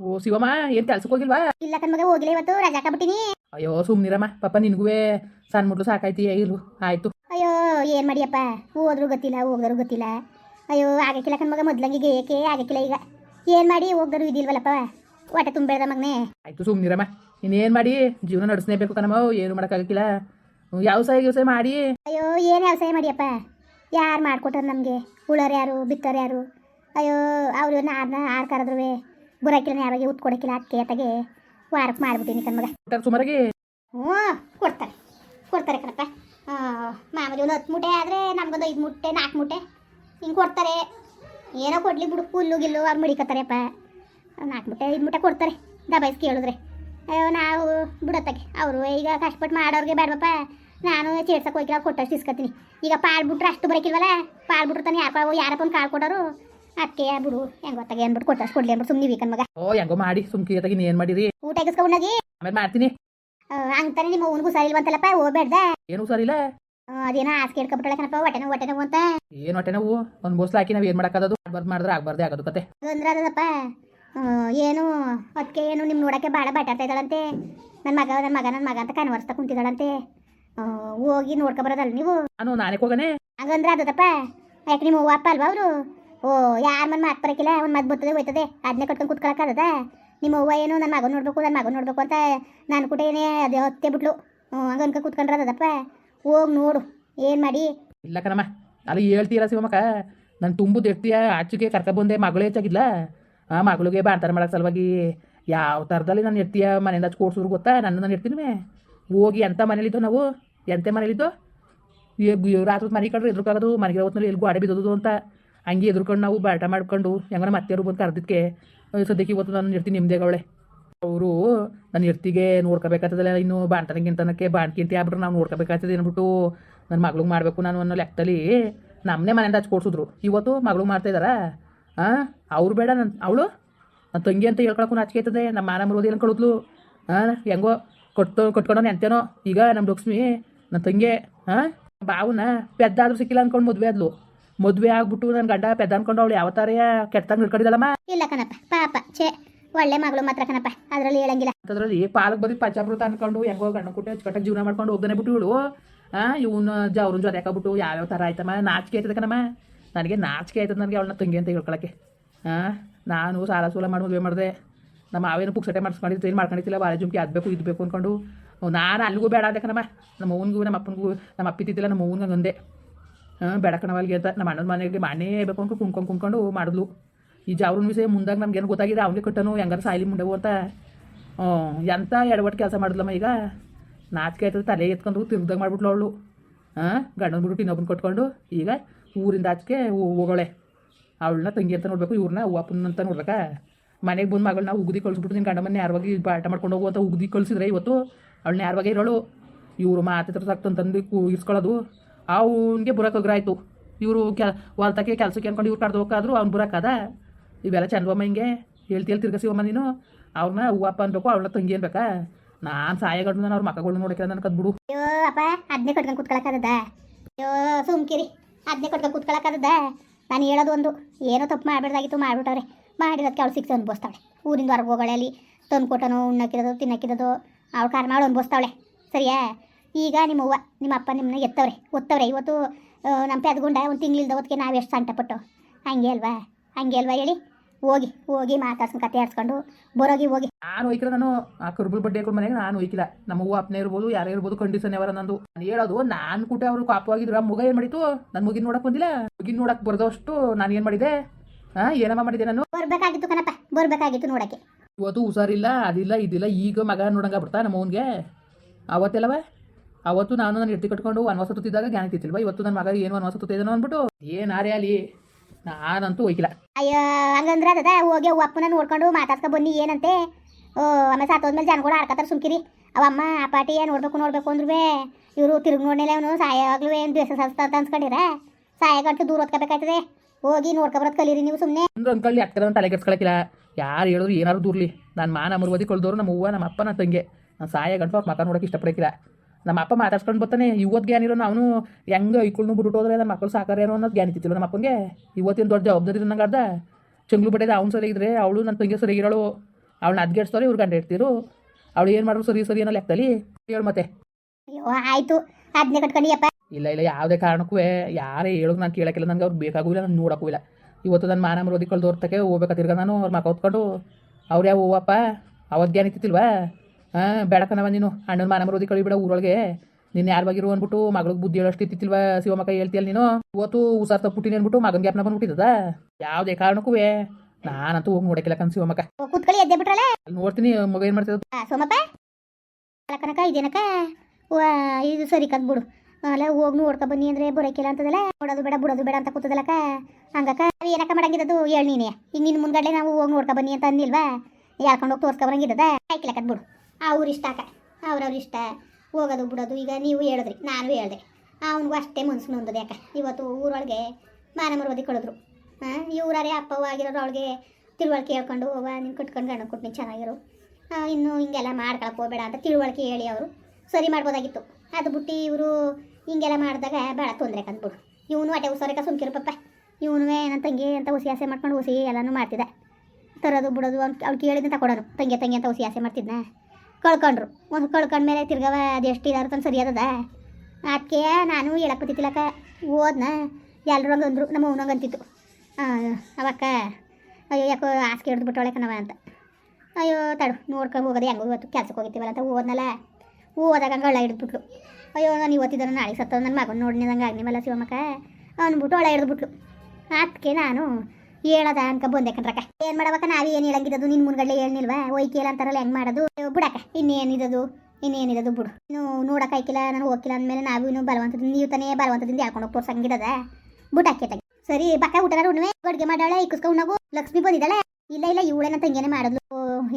ಓ ಶಿವಮ್ಮ ಏನ್ ಕೆಲ್ಸಕ್ಕೆ ಹೋಗಿಲ್ವಾ? ಇಲ್ಲ ಕಣ್ಮಗ ಹೋಗಿಲ್ಲ ಇವತ್ತು ರಜಾ ಹಾಕಬಿಟ್ಟಿನಿ. ಅಯ್ಯೋ ಸುಮ್ನಿರಮ್ಮ ಪಾಪ ನಿನ್ಗುವೆ ಸಣ್ಣ ಮುಟ್ಲು ಸಾಕಾಯ್ತಿ. ಇರು ಆಯ್ತು. ಅಯ್ಯೋ ಏನ್ ಮಾಡಿಯಪ್ಪ ಹೋದ್ರು ಗೊತ್ತಿಲ್ಲ ಹೋಗದ್ರು ಗೊತ್ತಿಲ್ಲ. ಅಯ್ಯೋ ಆಗಕ್ಕಿಲ್ಲ ಕಣ್ಮಗ ಮೊದ್ಲಂಗೆ ಗೇಯಕ್ಕೆ ಆಗಕ್ಕಿಲ್ಲ ಈಗ. ಏನ್ ಮಾಡಿ ಹೋಗದ್ರು ಇದಿಲ್ವಲ್ಲಪ್ಪ? ಹೊಟ್ಟೆ ತುಂಬೇಳ್ದ ಮಗನೇ. ಆಯ್ತು ಸುಮ್ನಿರಮ್ಮ ಇನ್ನೇನ್ ಮಾಡಿ? ಜೀವನ ನಡೆಸಲೇಬೇಕು ಕಣಮ್ಮ. ಏನು ಮಾಡೋಕ್ಕಾಗಕ್ಕಿಲ್ಲ. ವ್ಯವಸಾಯ ವ್ಯವಸಾಯ ಮಾಡಿ? ಅಯ್ಯೋ ಏನು ವ್ಯವಸಾಯ ಮಾಡಿಯಪ್ಪ ಯಾರು ಮಾಡ್ಕೊಟ್ಟಾರ ನಮಗೆ? ಉಳೋರು ಯಾರು ಬಿತ್ತೋರು ಯಾರು? ಅಯ್ಯೋ ಅವರು ನಾರನ್ನ ಆರು ಕರೆದ್ರು ಬರೋಕ್ಕಿಲ್ಲ ಯಾವಾಗ ಉತ್ ಕೊಡಕ್ಕಿಲ್ಲ ಅದಕ್ಕೆ ಅತ್ತಾಗೆ ವಾರಕ್ಕೆ ಮಾಡ್ಬಿಟ್ಟಿನಿ ಕಣ್ಮಗ ಸುಮಾರಾಗಿ? ಹ್ಞೂ ಕೊಡ್ತಾರೆ. ಕೊಡ್ತಾರೆ ಕಣಪ್ಪ. ಮಾಮೂಲಿ ಒಂದು ಹತ್ತು ಮೂಟೆ ಆದರೆ ನಮ್ಗೊಂದು ಐದು ಮೂಟೆ ನಾಲ್ಕು ಮೂಟೆ ಹಿಂಗೆ ಕೊಡ್ತಾರೆ. ಏನೋ ಕೊಡ್ಲಿ ಬಿಡು ಹುಲ್ಲು ಗಿಲ್ಲು ಅವ್ರು ಮಡಿಕತ್ತಾರೆಪ್ಪ. ನಾಲ್ಕು ಮೂಟೆ ಐದು ಮೂಟೆ ಕೊಡ್ತಾರೆ. ದಬಾಯಿಸಿ ಕೇಳಿದ್ರೆ. ಅಯ್ಯೋ ನಾವು ಬಿಡತ್ತಗೆ. ಅವರು ಈಗ ಕಷ್ಟಪಟ್ಟು ಮಾಡೋರಿಗೆ ಬೇಡವಪ್ಪ. ನಾನು ಚೇರ್ಸಕ್ಕೆ ಹೋಗಿಲ್ಲ ಕೊಟ್ಟಷ್ಟು ಇಸ್ಕೊತೀನಿ ಈಗ ಪಾಳ್ಬಿಟ್ರೆ ಅಷ್ಟು ಬರೋಕಿಲ್ವಲ್ಲ? ಪಾಳ್ಬಿಟ್ರು ತಾನೆ ಯಾಕೋ ಯಾರಪ್ಪ ಒಂದು ಕಾಳು ಕೊಡೋರು? ಅದಕ್ಕೆ ಬಿಡು ಹೆಂಗ ಗೊತ್ತಾಗ ಏನ್ ಬಿಟ್ಟು ಕೊಟ್ಟಷ್ಟು ಕೊಡ್ಲಿ ಅನ್ಬಿಟ್ಟು ಸುಮ್ಮನೆ ವೀಕನ್ ಮಗ. ಓ ಹೆಂಗೋ ಮಾಡಿ ಸುಮ್ಕಿ ನೀ ಏನ್ ಮಾಡಿರಿ? ಊಟ ಇಸ್ಕೊಂಡಾಗಿ ಆಮೇಲೆ ಮಾಡ್ತೀನಿ. ಹಂಗ್ತಾನೆ ನಿಮ್ಮ ಅವ್ನಿಗೂ ಸರಿಲ್ವಂತಲ್ಲಪ್ಪ ಹೋಗ್ಬೇಡ್ದ? ಏನು ಸರಿಲ್ಲ ಇಲ್ಲ? ಅದೇನೋ ಹಾಸಿಗೆ ಹಿಡ್ಕೊಬಿಟ್ಟಳ ಕಣಪ್ಪ ಹೊಟ್ಟೆ ನೋವು ಹೊಟ್ಟೆ ನೋವು ಅಂತ. ಏನು ಹೊಟ್ಟೆ ನೋವು? ಒಂದ್ ಬೋಸ್ಲ ಹಾಕಿ ನಾವ್ ಏನ್ ಮಾಡಕ್ಕಾಗದು? ಆಗ್ಬಾರ್ದು ಮಾಡಿದ್ರೆ ಆಗ್ಬಾರ್ದೇ ಆಗೋದು ಕತೆ. ತೊಂದ್ರೆ ಅದಪ್ಪ ಏನು ಅದಕ್ಕೆ ಏನು ನಿಮ್ಮ ನೋಡಕ್ಕೆ ಭಾಳ ಬಾಟಾಡ್ತಾ ಇದ್ದಾಳಂತೆ. ನನ್ನ ಮಗ ನನ್ನ ಮಗ ನನ್ನ ಮಗ ಅಂತ ಕನ್ವರ್ಸ್ತಾ ಕುಂತಿದ್ದಾಳಂತೆ. ಹೋಗಿ ನೋಡ್ಕೊ ಬರೋದಲ್ಲ ನೀವು? ನಾನು ನಾನೇ ಹೋಗನೆ. ಹಂಗಂದ್ರೆ ಅದಪ್ಪ ಯಾಕೆ ನಿಮ್ಮ ಅವ್ವ ಅಪ್ಪ ಅಲ್ವಾ ಅವರು? ಓ, ಯಾರ ಮನ್ ಮಾತು ಬರಕಿಲ್ಲ? ಒಂದು ಮದ್ ಬರ್ತದೆ ಹೋಯ್ತದೆ. ಅದನ್ನೇ ಕಟ್ಕೊಂಡು ಕುತ್ಕೊಳಕ್ಕಾಗದ ನಿಮ್ಮ ಅವ್ವ ಏನು ನನ್ನ ಮಗನ ನೋಡ್ಬೇಕು ನನ್ನ ಮಗನ ನೋಡ್ಬೇಕು ಅಂತ ನಾನು ಕೂಡ ಏನೇ ಅದೇ ಹತ್ತೆ ಬಿಟ್ಲು. ಹಂಗೆ ಅನ್ಕ ಕುತ್ಕೊಂಡ್ರದಪ್ಪ ಹೋಗಿ ನೋಡು, ಏನು ಮಾಡಿ? ಇಲ್ಲ ಕಣಮ್ಮ, ಅಲ್ಲಿ ಹೇಳ್ತೀರ ಶಿವಮಕ್ಕ ನಾನು ತುಂಬು ಎಡ್ತೀಯ ಆಚೆಗೆ ಕರ್ಕೊಬಂದೆ ಮಗಳು ಹೆಚ್ಚಾಗಿಲ್ಲ ಆ ಮಗಳಿಗೆ ಬಾಣ್ತಾರ ಮಾಡಕ್ಕೆ ಸಲುವಾಗಿ ಯಾವ ಥರದಲ್ಲಿ ನಾನು ಇರ್ತೀಯ ಮನೆಯಿಂದ ಹಚ್ಚಿ ಗೊತ್ತಾ? ನನ್ನ ನಾನು ಇರ್ತೀನಿ ಹೋಗಿ ಎಂಥ ಮನೇಲಿದ್ದೋ ನಾವು? ಎಂಥ ಮನೇಲಿದ್ದೋ? ರಾತ್ರಿ ಮನೆ ಕಡ್ರೆ ಎದುರುಕಾಗೋದು ಮನೆಗೆ ಹೋಗ್ತಾರೆ ಎಲ್ಲಿ ಗೋಡೆ ಬಿದ್ದೋದು ಅಂತ. ಹಂಗೆ ಎದುರ್ಕೊಂಡು ನಾವು ಬಾಟ ಮಾಡ್ಕೊಂಡು ಹೆಂಗನ ಮತ್ತೆ ಬಂದು ಕರೆದಿದ್ದಕ್ಕೆ ಸದ್ಯಕ್ಕೆ ಇವತ್ತು ನಾನು ಇರ್ತೀನಿ ನಿಮ್ದೇಗವಳೆ ಅವರು ನನ್ನ ಇರ್ತಿಗೆ ನೋಡ್ಕೋಬೇಕಾಗ್ತದಲ್ಲ, ಇನ್ನು ಬಾಣ್ತನಗಿಂತನಕ್ಕೆ ಬಾಣ್ಕಿಂತ ಆಗ್ಬಿಟ್ರೆ, ನಾವು ನೋಡ್ಕೋಬೇಕಾಗ್ತದೆ ಅಂದ್ಬಿಟ್ಟು ನನ್ನ ಮಗಳಿಗೆ ಮಾಡಬೇಕು ನಾನು ಅನ್ನೋ ಲೆಕ್ಕದಲ್ಲಿ ನಮ್ಮನೆ ಮನೆಯಿಂದ ಹಚ್ಚಿ ಕೊಡ್ಸಿದ್ರು. ಇವತ್ತು ಮಗಳಿಗೆ ಮಾಡ್ತಾ ಇದ್ದಾರಾ ಹಾಂ ಅವ್ರು ಬೇಡ ನನ್ನ ಅವಳು? ನನ್ನ ತಂಗಿ ಅಂತ ಹೇಳ್ಕೊಳಕ್ಕೂ ನಾಚಿಕೆ ಆಯ್ತದೆ, ನಮ್ಮ ಮಾನ ಮರೋದಿ ಏನು ಕಳಿದ್ಲು? ಹಾಂ ಹೆಂಗೋ ಕೊಟ್ಟು ಕೊಟ್ಕೊಂಡು ಎಂತೇನೋ ಈಗ ನಮ್ಮ ಲಕ್ಷ್ಮಿ ನನ್ನ ತಂಗಿ ಹಾಂ ಬಾವುನ ಪೆದ್ದಾದ್ರೂ ಸಿಕ್ಕಿಲ್ಲ ಅಂದ್ಕೊಂಡು ಮದುವೆ ಆದ್ಲು. ಮದುವೆ ಆಗ್ಬಿಟ್ಟು ನನ್ನ ಗಂಡ ಪೆದ್ದ ಅನ್ಕೊಂಡು ಅವಳು ಯಾವ ಕೆಟ್ಟದಾಗ ಕೆಟ್ಟಂಗೆ ಹಿಡ್ಕೊಂಡಿದ್ದಲ್ಲಮ್ಮ ಇಲ್ಲ ಕಣಪ್ಪ ಪಾಪ ಛೇ ಒಳ್ಳೆ ಮಗಳು ಮಾತ್ರ ಕಣಪ್ಪ ಅದ್ರಲ್ಲಿ ಹೇಳಂಗಿಲ್ಲ. ಅದ್ರಲ್ಲಿ ಪಾಲಕ್ ಬದಿ ಪಂಚಾಮೃತ ಅನ್ಕೊಂಡು ಹೆಂಗೋ ಗಂಡ ಕೊಟ್ಟು ಅಚ್ಚುಕಟ್ಟಾಗಿ ಜೀವನ ಮಾಡ್ಕೊಂಡು ಹೋಗ್ದಾನೆ ಬಿಟ್ಟು ಇವಳು. ಆ ಇವನು ಜೊತೆ ಹಾಕಬಿಟ್ಟು ಯಾವ್ಯಾವ ಥರ ಆಯ್ತಮ್ಮ? ನಾಚಿಕೆ ಆಯ್ತದ ಕಣಮ್ಮ? ನನಗೆ ನಾಚಿಕೆ ಆಯ್ತದ ನನಗೆ ಅವಳನ್ನ ತಂಗಿ ಅಂತ ಹೇಳ್ಕೊಳಕ್ಕೆ. ಹಾಂ ನಾನು ಸಾಲ ಸೂಲ ಮಾಡಿ ಮದುವೆ ಮಾಡಿದೆ. ನಮ್ಮ ಅವೇನು ಪುಕ್ಸಟೆ ಮಾಡಿಸ್ಕೊಂಡಿದ್ದು ಏನು ಮಾಡ್ಕೊಂಡಿದ್ದಿಲ್ಲ ಬಾಳೆ ಜುಮ್ಕಿ ಅದ್ಬೇಕು ಇದ್ಬೇಕು ಅಂದ್ಕೊಂಡು ನಾನು ಅಲ್ಲಿಗೂ ಬೇಡ ಅಂದೆ ಕಣಮ್ಮ. ನಮ್ಮ ಅವ್ನಿಗೂ ನಮ್ಮ ಅಪ್ಪನಿಗೂ ನಮ್ಮ ಅಪ್ಪಿತ್ತಿಲ್ಲ ನಮ್ಮ ಅವ್ನಿಗೆ ಒಂದೇ ಬೇಡ ಕಣವಲ್ಗೆ ಅಂತ. ನಮ್ಮ ಅಣ್ಣನ ಮನೆಗೆ ಮಾಡೇ ಬೇಕು ಅಂತ ಕುಣ್ಕೊಂಡು ಕುಂಕೊಂಡು ಮಾಡಿದ್ಲು. ಈ ಜಾವ್ರನ ವಿಷಯ ಮುಂದಾಗ ನಮ್ಗೇನು ಗೊತ್ತಾಗಿದೆ, ಅವನಿಗೆ ಕಟ್ಟನು, ಹೆಂಗಾರ ಸಾಯಿಲಿ ಮುಂಡೆವು ಅಂತ. ಹ್ಞೂ ಎಂಥ ಎಡವಟ್ಟು ಕೆಲಸ ಮಾಡಿದ್ಲಮ್ಮ ಈಗ? ನಾಚಿಕೆ ಆಯ್ತದೆ, ತಲೆ ಎತ್ಕೊಂಡು ತಿರುಗ್ದಾಗ ಮಾಡಿಬಿಟ್ಲು ಅವಳು. ಹಾಂ, ಗಂಡನ ಬಿಟ್ಟು ಇನ್ನೊಬ್ಬನ ಕೊಟ್ಕೊಂಡು, ಈಗ ಊರಿಂದ ಆಚೆಗೆ ಹೋಗೋಳೆ. ಅವಳನ್ನ ತಂಗಿ ಅಂತ ನೋಡಬೇಕು, ಇವ್ರನ್ನ ಅಪ್ಪನ ಅಂತ ನೋಡ್ಬೇಕಾ? ಮನೆಗೆ ಬಂದು ಮಗಳನ್ನ ಉಗ್ದಿ ಕಳಿಸ್ಬಿಟ್ಟು ನಿನ್ನ ಗಂಡ ಮನೆ ಯಾರವಾಗಿ ಬಾಟ ಮಾಡ್ಕೊಂಡು ಹೋಗು ಅಂತ ಉಗ್ದಿ ಕಳಿಸಿದ್ರೆ ಇವತ್ತು ಅವಳನ್ನ ಯಾರವಾಗಿ ಇರೋಳು. ಇವರು ಮಾತಿತ್ರ ಸಾಕ್ತಂತಂದು ಇಸ್ಕೊಳ್ಳೋದು ಉಗ್ರಾಯ್ತು ಬರೋಕ್ಕಾಗ್ರಾಯ್ತು ಇವರು ಕೆಲ ಹೊಲ್ತಕ್ಕೆ ಕೆಲಸಕ್ಕೆ ಅನ್ಕೊಂಡು ಇವ್ರು ಕಡ್ದು ಹೋಗಾದ್ರು ಅವ್ನು ಬುರಾಕದ ಇವೆಲ್ಲ ಚಂದವಮ್ಮ ಹಿಂಗೆ. ಹೇಳ್ತಿಯಲ್ಲಿ ತಿರ್ಗಸಿವಮ್ಮ ನೀನು. ಅವ್ರನ್ನ ಹೂವಪ್ಪ ಅನ್ಬೇಕು ಅವಳ ತಂಗಿ ಅನ್ಬೇಕಾ? ನಾನು ಸಾಯಗಂಡು ನಾನು ಅವ್ರ ಮಕ್ಕಳು ನೋಡಕ್ಕೆ ನನ್ನ ಕದ್ಬಿಡು. ಅಯ್ಯೋ, ಅಪ್ಪ ಅದನ್ನೇ ಕಟ್ಕೊಂಡು ಕುತ್ಕೊಳಕ್ಕಾಗದ ಅಯ್ಯೋ ಸುಮ್ಕಿರಿ ಅದನ್ನೇ ಕಟ್ಕೊಂಡು ಕುತ್ಕೊಳಕ್ಕಾಗದ ನಾನು ಹೇಳೋದು ಒಂದು. ಏನೋ ತಪ್ಪು ಮಾಡಬೇಡ್ದಾಗಿತ್ತು, ಮಾಡ್ಬಿಟ್ಟವ್ರೆ. ಮಾಡಿರೋದಕ್ಕೆ ಅವ್ಳು ಸಿಕ್ಸ್ ಅನ್ಬೋಸ್ತಾಳೆ ಊರಿಂದ ಹೊರಗೆ ಹೋಗೋಳೆ ಅಲ್ಲಿ. ತಂದು ಕೊಟ್ಟನು ಉಣ್ಣಕ್ಕಿರೋದು, ತಿನ್ನಕ್ಕಿರೋದು, ಅವಳು ಕಾರ್ ಮಾಡಿ ಅನ್ಬೋಸ್ತಾವಳೆ ಸರಿಯಾ? ಈಗ ನಿಮ್ಮವ್ವ ನಿಮ್ಮ ಅಪ್ಪ ನಿಮ್ಮನ್ನ ಎತ್ತವ್ರೆ ಒತ್ತವ್ರೆ. ಇವತ್ತು ನಮ್ಮ ಪೆದ್ಗುಂಡ ಒಂದು ತಿಂಗಳಿಂದ ಹೊತ್ತಿಗೆ ನಾವು ಎಷ್ಟು ಸಂಕಟಪಟ್ಟು ಹಂಗೆ ಅಲ್ವಾ? ಹಂಗೆ ಅಲ್ವಾ ಹೇಳಿ? ಹೋಗಿ ಹೋಗಿ ಮಾತಾಡ್ಸ್ಕೊಂಡು ಕತೆ ಆಡ್ಸ್ಕೊಂಡು ಬರೋಗಿ ಹೋಗಿ. ನಾನು ಹೋಯ್ಕಿಲ್ಲ ನಾನು. ಆ ಕರ್ಬಲ್ ಬಡ್ಡಿ ಹಾಕೊಂಡು ಮನೆಗೆ ನಾನು ಹೋಯ್ಕಿಲ್ಲ ನಮ್ಮ ಹೂವು ಅಪ್ಪನೇ ಇರ್ಬೋದು ಯಾರೇ ಇರ್ಬೋದು ಕಂಡೀಷನ್ ಯಾವ ನಂದು. ನಾನು ಹೇಳೋದು ನಾನು ಕೂಟ ಅವರು ಕಾಪವಾಗಿದ್ರು ಆ ಮಗ ಏನು ಮಾಡಿತು ನನ್ನ ಮುಗಿನ ನೋಡಕ್ ಬಂದಿಲ್ಲ? ಮುಗಿನ ನೋಡಕ್ ಬರ್ದಷ್ಟು ನಾನು ಏನು ಮಾಡಿದೆ? ಹಾಂ ಏನಮ್ಮ ಮಾಡಿದೆ ನಾನು? ಬರ್ಬೇಕಾಗಿತ್ತು ಕಣಪ್ಪ ಬರ್ಬೇಕಾಗಿತ್ತು ನೋಡಕ್ಕೆ. ಇವತ್ತು ಹುಷಾರಿಲ್ಲ ಅದಿಲ್ಲ ಇದಿಲ್ಲ ಈಗ ಮಗ ನೋಡಂಗ ಬಿಡ್ತಾ ನಮ್ಮ ಅವನಿಗೆ? ಅವತ್ತೆಲ್ಲವ? ಅವತ್ತು ನಾನು ನನ್ನ ಎತ್ತಿ ಕಟ್ಕೊಂಡು ವನವಾಸ ತುತ್ತಿದ್ದಾಗ ಜ್ಞಾನ ತಿತ್ತಿಲ್ವ ಇವತ್ತು ನನ್ನ ಮಗ ಏನು ವನವಾಸ ತುತ್ತಿದ್ದಾನೋ ಅಂದ್ಬಿಟ್ಟು ಏನಾರೇ ಅಲ್ಲಿ? ನಾನಂತೂ ಹೋಯ್ಕಿಲ್ಲ. ಅಯ್ಯೋ ಹಂಗಂದ್ರೆ ಅದ ಹೋಗಿ ಅಪ್ಪನ ನೋಡ್ಕೊಂಡು ಮಾತಾಡ್ಸ್ಕೊ ಬನ್ನಿ ಏನಂತೆ? ಓ ಆಮೇಲೆ ಸಾತೋದ್ಮೇಲೆ ಜನಗಳು ಆಡ್ಕತ್ತಾರ ಸುಮ್ಕಿರಿ. ಅವಮ್ಮ ಆ ಪಾಟಿ ನೋಡ್ಬೇಕು ನೋಡ್ಬೇಕು ಅಂದ್ರೂ ಇವರು ತಿರುಗಿ ನೋಡ್ನಿಲ್ಲ ಅವನು ಸಾಯಾಗ್ಲೂ ಏನು ದ್ವೇಷ ಸಂಸ್ಥೆ ಅಂತ ಅನ್ಸ್ಕೊಂಡಿರ? ಸಾಯಗಂಟು ದೂರ ಓದ್ಕೋಬೇಕಾಯ್ತದೆ ಹೋಗಿ ನೋಡ್ಕೊಬರೋದು ಕಲೀರಿ ನೀವು ಸುಮ್ಮನೆ ಅಂದ್ರೆ ಅಂಕಲ್ಲಿ ಹತ್ತಿರ ತಲೆ ಕೆಡ್ಸ್ಕೊಳಕಿಲ್ಲ. ಯಾರು ಹೇಳಿದ್ರು ಏನಾದ್ರು ದೂರ್ಲಿ. ನಾನು ಮಾನ ಮುರುವದಿ ಕಳ್ದವ್ರು ನಮ್ಮ ಅವ್ವ ನಮ್ಮ ಅಪ್ಪ ನನ್ನ ತಂಗೆ. ನಾನು ಸಾಯ ಗಂಟು ಅವ್ರ ಮಕ್ಕ ನೋಡೋಕೆ ನಮ್ಮ ಅಪ್ಪ ಮಾತಾಡ್ಸ್ಕೊಂಡು ಬರ್ತಾನೆ ಇವತ್ತು ಜ್ಞಾನ ಇರೋ ಅವನು ಹೆಂಗೆ ಐಕೊಳ್ನು ಬಿಟ್ಟು ಹೋದ್ರೆ ನಮ್ಮ ಮಕ್ಕಳು ಸಾಕಾರ ಏನೋ ಅನ್ನೋದು ಜ್ಞಾನ ಇತ್ತಿಲ್ಲ ನಮ್ಮ ಅಪ್ಪಂಗೆ ಇವತ್ತಿನ ದೊಡ್ಡ ಜವಾಬ್ದಾರಿ ನಂಗೆ ಅರ್ಧ. ಚಂಗ್ಲು ಬಡ್ಡೆದ ಅವ್ನು ಸರಿ ಇದ್ರೆ ಅವಳು ನನ್ನ ತಂಗಿ ಸರಿ ಇರೋಳು. ಅವಳನ್ನ ಅದ್ಗೆಡ್ಸ್ತವ್ರೆ ಇವ್ರು ಗಂಡ ಇಡ್ತಿರು ಅವಳು ಏನು ಮಾಡ್ರು ಸರಿ ಸರಿ ಅನ್ನೋ ಲೆಕ್ಕದಲ್ಲಿ ಹೇಳು ಮತ್ತೆ. ಅಯ್ಯೋ ಆಯಿತು. ಅದನ್ನೇ ಕಟ್ಕೊಂಡಿಯಪ್ಪ ಇಲ್ಲ ಇಲ್ಲ ಯಾವುದೇ ಕಾರಣಕ್ಕೂ ಯಾರೇ ಹೇಳೋದು ನಾನು ಕೇಳಕ್ಕಿಲ್ಲ. ನನಗೆ ಅವ್ರು ಬೇಕಾಗೂ ಇಲ್ಲ ನಾನು ನೋಡೋಕ್ಕೂ ಇಲ್ಲ. ಇವತ್ತು ನನ್ನ ಮಾನ ಮರೋದಿ ಕಳ್ದೋರ್ತಕ್ಕೆ ಹೋಗ್ಬೇಕಾ ತಿರ್ಗ ನಾನು ಅವ್ರ ಮಕ್ಕ ಹೊತ್ಕೊಂಡು? ಅವ್ರು ಯಾವ ಹೋವಪ್ಪ? ಅವತ್ತು ಜ್ಞಾನ ಇತ್ತಿಲ್ವಾ ಹಾಂ ಬೇಡಕನವ ನೀನು. ಅಣ್ಣನ ಮಾನ ಮರೋದಿ ಕಳಿಬಿಡ ಊರೊಳಗೆ. ನೀನು ಯಾರ ಬಾಗಿರು ಅಂದ್ಬಿಟ್ಟು ಮಗಳಿಗೆ ಬುದ್ಧಿ ಹೇಳೋಷ್ಟು ಇತ್ತಿಲ್ವಾ ಶಿವಮಕ್ಕ ಹೇಳ್ತೀಯಲ್ಲ ನೀನು? ಇವತ್ತು ಹುಷಾರ್ ತಪ್ಪುಟ್ಟಿನಿ ಅಂದ್ಬಿಟ್ಟು ಮಗನ ಗ್ಯಾಪ್ನ ಬಂದ್ಬಿಟ್ಟಿದ್ದದ ಯಾವುದೇ ಕಾರಣಕ್ಕೂ ನಾನಂತೂ ಹೋಗಿ ನೋಡಕ್ಕಿಲ್ಲ ಕನ್ ಶಿವಮಕ್ಕ ಕೂತ್ಕೊಳ್ಳಿ ಎದ್ದೆ ಬಿಟ್ರಲ್ಲ? ನೋಡ್ತೀನಿ ಮಗ ಏನು ಮಾಡ್ತಿದ್ದ ಸೋಮಪ್ಪ? ಕನಕ ಇದೇನಕ ಇದು ಸರಿ ಕದ್ ಬಿಡು. ಅಲ್ಲ ಹೋಗಿ ನೋಡ್ಕೊ ಬನ್ನಿ ಅಂದ್ರೆ ಬರೋಕಿಲ್ಲ ಅಂತದಲ್ಲ? ನೋಡೋದು ಬೇಡ ಬಿಡೋದು ಬೇಡ ಅಂತ ಕೂತದಲ್ಲಕ್ಕ? ಹಂಗಕ್ಕ ಏನಕ್ಕ ಮಾಡಂಗಿದ್ದು ಹೇಳಿ ನೀನೆ. ಈಗ ನಿನ್ನ ಮುಂದ್ಗಡೆ ನಾವು ಹೋಗಿ ನೋಡ್ಕೊ ಬನ್ನಿ ಅಂತ ಅಂದಿಲ್ವಾ? ಯಾಕೊಂಡೋಗಿ ಹೋಗಿ ತೋರ್ಸ್ಕೊ ಬರಂಗಿದ್ದದ? ಆಯ್ಕಿಲ್ಲ ಕದ್ ಬಿಡು. ಅವ್ರ ಇಷ್ಟ ಆಕ ಅವ್ರವ್ರ ಇಷ್ಟ ಹೋಗೋದು ಬಿಡೋದು, ಈಗ ನೀವು ಹೇಳಿದ್ರಿ, ನಾನು ಹೇಳಿದೆ. ಅವನಿಗೂ ಅಷ್ಟೇ ಮನ್ಸು ನೊಂದದೆ ಯಾಕೆ? ಇವತ್ತು ಊರೊಳಗೆ ಮಾನ ಮರವದಿ ಕೊಡಿದ್ರು ಹಾಂ ಇವ್ರಾರೇ ಅಪ್ಪವ ಆಗಿರೋರು ಅವಳಿಗೆ ತಿಳುವಳಿಕೆ ಹೇಳ್ಕೊಂಡು ಹೋಗ ನೀನು ಕಟ್ಕೊಂಡು ಗಂಡ ಕೊಟ್ಟು ಚೆನ್ನಾಗಿರು. ಇನ್ನೂ ಹಿಂಗೆಲ್ಲ ಮಾಡ್ಕೊಳಕ್ಕೆ ಹೋಗಬೇಡ ಅಂತ ತಿಳುವಳಿಕೆ ಹೇಳಿ ಅವರು. ಸರಿ ಮಾಡ್ಬೋದಾಗಿತ್ತು. ಅದು ಬಿಟ್ಟು ಇವರು ಹಿಂಗೆಲ್ಲ ಮಾಡಿದಾಗ ಭಾಳ ತೊಂದರೆ ಕಂದ್ಬಿಡು ಇವನು ಅಟೆ ಉಸಾರಕ ಸುಮ್ಕಿರು ಪಪ್ಪ ಇವನು ನನ್ನ ತಂಗಿ ಅಂತ ಹುಸಿ ಆಸೆ ಮಾಡ್ಕೊಂಡು ಹುಸಿ ಎಲ್ಲನೂ ಮಾಡ್ತಿದ್ದೆ. ತರೋದು ಬಿಡೋದು ಅವ್ನು ಅವ್ಳು ಕೇಳಿದ ತಗೊಡೋನು ತಂಗಿ ತಂಗಿ ಅಂತ ಹುಸಿ ಆಸೆ ಮಾಡ್ತಿದ್ನ. ಕಳ್ಕೊಂಡ್ರು. ಒಂದು ಕಳ್ಕೊಂಡ್ಮೇಲೆ ತಿರ್ಗವ ಅದೆಷ್ಟು ಇದಾರು ತಂದು ಸರಿಯಾದದ ಅದಕ್ಕೆ ನಾನು ಹೇಳಪ್ಪತ್ತಿಲ್ಲಕ್ಕ ಓದ್ನ ಎಲ್ಲರೂ ಹಂಗೆ ಅಂದರು, ನಮ್ಮ ಅವ್ನಂಗೆ ಅಂತಿತ್ತು. ಅವಕ್ಕ, ಅಯ್ಯೋ, ಯಾಕೋ ಹಾಸಿಗೆ ಹಿಡಿದು ಬಿಟ್ಟವಳೆ ಕಣವ ಅಂತ. ಅಯ್ಯೋ, ತಡು ನೋಡ್ಕೊಂಡು ಹೋಗೋದು ಹೆಂಗೋ ಇವತ್ತು ಕೆಲ್ಸಕ್ಕೆ ಹೋಗಿರ್ತೀವಲ್ಲ ಅಂತ ಹೋದ್ನಲ್ಲ. ಹೋದಾಗ ಹಂಗೆ ಒಳ್ಳೆ ಹಿಡಿದ್ಬಿಟ್ಲು ಅಯ್ಯೋ, ನಾನು ಇವತ್ತಿದ್ದಾನೆ ನಾಳೆ ಸತ್ತ ನನ್ನ ಮಗನ ನೋಡಿದಂಗೆ ಆಗ್ನಿವಲ್ಲ ಶಿವಮಕ್ಕ ಅಂದ್ಬಿಟ್ಟು ಒಳ್ಳೆ ಹಿಡಿದ್ಬಿಟ್ಲು ಅದಕ್ಕೆ ನಾನು ಹೇಳದ ಅನ್ಕ ಬಂದೆ ಕಣ್ರಕ್ಕ. ಏನ್ ಮಾಡಬೇಕ ನಾವು ಏನ್ ಹೇಳಂಗಿದ್ದು? ನಿನ್ ಮುನ್ಗಡೆ ಹೇಳ್ನಿಲ್ವಾ? ಒಯ್ಕಿಲ್ಲ ಅಂತಾರಲ್ಲ, ಹೆಂಗ್ ಮಾಡೋದು? ಬಿಡಕ ಇನ್ನೇನಿದದು? ಇನ್ನೇನಿದದು ಬಿಡು. ಇನ್ನು ನೋಡಕ್ ಆಯ್ಕಿಲ್ಲ, ನಾನು ಹೋಗಿಲ್ಲ ಅಂದ್ಮೇಲೆ ನಾವು ಇನ್ನು ಬಲವಂತದಿಂದ ನೀವು ತಾನೇ ಬಲವಂತದಿಂದ ಹೇಳ್ಕೊಂಡು ಹೋಗಿ ತೋರ್ಸಂಗಿದ್ದದ ಬಿಡಕ್ಕೆ ತಗಿ ಸರಿ ಬಕ್ಕ ಊಟನ ಉಣ್ವೆ ಅಡುಗೆ ಮಾಡಾಳೆ ಉಣ್ಣಗು? ಲಕ್ಷ್ಮಿ ಬಂದಿದ್ದಾಳೆ? ಇಲ್ಲ ಇಲ್ಲ, ಇವಳೆ ನನ್ನ ತಂಗೇನೆ ಮಾಡಿದ್ಲು.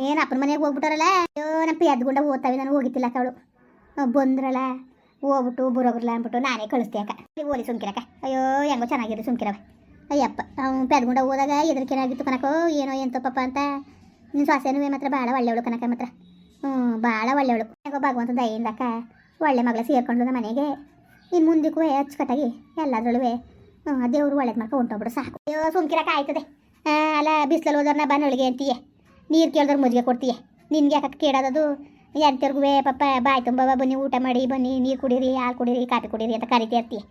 ಏನ್ ಅಪ್ಪನ ಮನೆಗೆ ಹೋಗ್ಬಿಟ್ಟಾರಲ್ಲ? ಅಯ್ಯೋ ನಮ್ಮ ಎದ್ಗುಂಡ ಓದ್ತಾವೆ ನಾನು ಹೋಗಿತ್ತಿಲ್ಲ ಅವಳು. ಬಂದ್ರಲ್ಲ? ಹೋಗ್ಬಿಟ್ಟು ಬರೋಗ್ರಲ್ಲ ಅಂದ್ಬಿಟ್ಟು ನಾನೇ ಕಳಿಸ್ತೀಯಕ್ಕ ಓಲಿ ಸುಮ್ಕಿರಕ್ಕ. ಅಯ್ಯೋ, ಹೆಂಗೋ ಚೆನ್ನಾಗಿರಿ ಸುಮ್ಕಿರವ ಅಯ್ಯಪ್ಪ ಅವ್ನು ಪೆದ್ಗುಂಡ ಹೋದಾಗ ಎದ್ರಿಕೇನಾಗಿತ್ತು ಕನಕೋ ಏನೋ ಎಂತ ಪಪ್ಪ ಅಂತ. ನಿನ್ನ ಸೊಸೆನೂ ಮಾತ್ರ ಭಾಳ ಒಳ್ಳೆಯವಳು ಕನಕ ಮಾತ್ರ. ಹ್ಞೂ ಭಾಳ ಒಳ್ಳೆಯವಳು. ಭಗವಂತ ದಯಿಂದ ಅಕ್ಕ, ಒಳ್ಳೆ ಮಗಳ ಸೇರ್ಕೊಂಡು ನಮ್ಮ ಮನೆಗೆ. ಇನ್ನು ಮುಂದಕ್ಕೂ ಅಚ್ಚುಕಟ್ಟಾಗಿ ಎಲ್ಲದ್ರಲ್ಲೂ ಹ್ಞೂ ದೇವ್ರು ಒಳ್ಳೇದು ಮಾಡ್ಕೊ ಹೊಂಟೋಗ್ಬಿಡು, ಸಾಕು. ಅಯ್ಯೋ, ಸುಮ್ಕಿರಕ್ಕೆ, ಆಯ್ತದೆ. ಅಲ್ಲ, ಬಿಸಿಲಲ್ಲಿ ಹೋದ್ರೆ ಬಾ ನಳಿಗೆ ಅಂತೀಯ. ನೀರು ಕೇಳಿದ್ರೆ ಮುಜ್ಗೆ ಕೊಡ್ತೀಯ. ನಿನ್ಗೆ ಯಾಕೆ ಕೇಳೋದು ಎಂತರ್ಗೂ ಪಪ್ಪ ಬಾಯ್ ತುಂಬ ಬನ್ನಿ, ಊಟ ಮಾಡಿ, ಬನ್ನಿ, ನೀರು ಕುಡೀರಿ, ಹಾಲು ಕುಡೀರಿ, ಕಾಫಿ ಕುಡೀರಿ ಅಂತ ಕರಿತಾ ಇರ್ತೀಯ.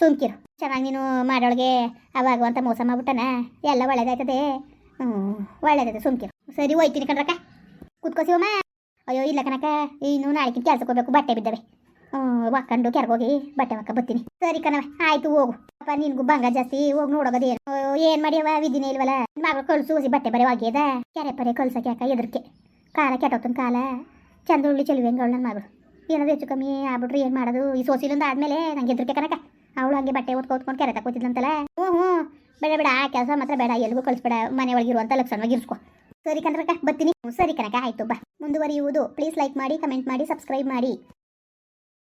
ಸುಮ್ಕಿರು. ಚೆನ್ನಾಗಿ ನೀನು ಮಾಡೋಳಿಗೆ ಅವಾಗ ಅಂತ ಮೋಸ ಮಾಡ್ಬಿಟ್ಟನ? ಎಲ್ಲ ಒಳ್ಳೇದಾಯ್ತದೆ. ಹ್ಞೂ ಒಳ್ಳೇದೈತೆ ಸುಮ್ಕಿರು. ಸರಿ ಹೋಯ್ತೀನಿ ಕಣ್ರಕ್ಕ. ಕುತ್ಕೋಸಿವಮ್ಮ ಅಯ್ಯೋ, ಇಲ್ಲ ಕಣಕ್ಕ. ಇನ್ನು ನಾಳೆಗಿನ ಕೆಲ್ಸಕ್ಕೆ ಹೋಗ್ಬೇಕು, ಬಟ್ಟೆ ಬಿದ್ದವೆ. ಹ್ಞೂ ಒಕ್ಕೊಂಡು ಹೋಗಿ ಬಟ್ಟೆ ಮಕ್ಕ ಬರ್ತೀನಿ ಸರಿ ಕಣವ ಆಯ್ತು, ಹೋಗು. ಅಪ್ಪ, ನಿನ್ಗೂ ಬಂಗ ಜಾಸ್ತಿ ಹೋಗಿ ನೋಡೋದು ಏನು ಏನ್ ಮಾಡ್ಯವ ವಿಧಿನೇ ಇಲ್ವಲ್ಲ? ಮಗಳು ಕಳ್ಸು ಹೊಸಿ ಬಟ್ಟೆ ಬರೆ ಒಗೆಯದ. ಕೆರೆ ಪರೆ ಕಳ್ಸಕ್ಕೆ ಯಾಕ ಎದರ್ಕೆ ಕಾಲ ಕೆಟ್ಟೋತನ ಕಾಲ. ಚಂದ ಉಳ್ಳಿ ಚೆಲುವೆ ಹಂಗೆ ಅವಳು ನನ್ನ ಮಗಳು. ಏನಾದ್ರು ಹೆಚ್ಚು ಕಮ್ಮಿ ಆಗ್ಬಿಟ್ರಿ ಏನು ಮಾಡೋದು? ಈ ಸೋಸಿಲೊಂದು ಆದಮೇಲೆ ನಂಗೆ ಎದರ್ಕೆ ಕನಕ ಅವಳು ಹಂಗೆ ಬಟ್ಟೆ ಓದ್ಕೊ ಓದ್ಕೊಂಡು ಕೆರೆ ಕೂತಿದ್ದಂತಲ್ಲ ಹ್ಞೂ ಹ್ಞೂ ಬೇಡ ಬೇಡ, ಆ ಕೆಲಸ ಮಾತ್ರ ಬೇಡ ಎಲ್ಲಿಗೂ ಕಳಿಸ್ಬೇಡ. ಮನೆ ಒಳಗಿರುವಂಥ ಲಕ್ಷಣವಾಗಿ ಇರಿಸ್ಕೊ. ಸರಿ ಕನಕ ಬರ್ತೀನಿ. ಸರಿ ಕನಕ, ಆಯ್ತು, ಬಾ. ಮುಂದುವರಿಯುವುದು. ಪ್ಲೀಸ್ ಲೈಕ್ ಮಾಡಿ ಕಮೆಂಟ್ ಮಾಡಿ ಸಬ್ಸ್ಕ್ರೈಬ್ ಮಾಡಿ.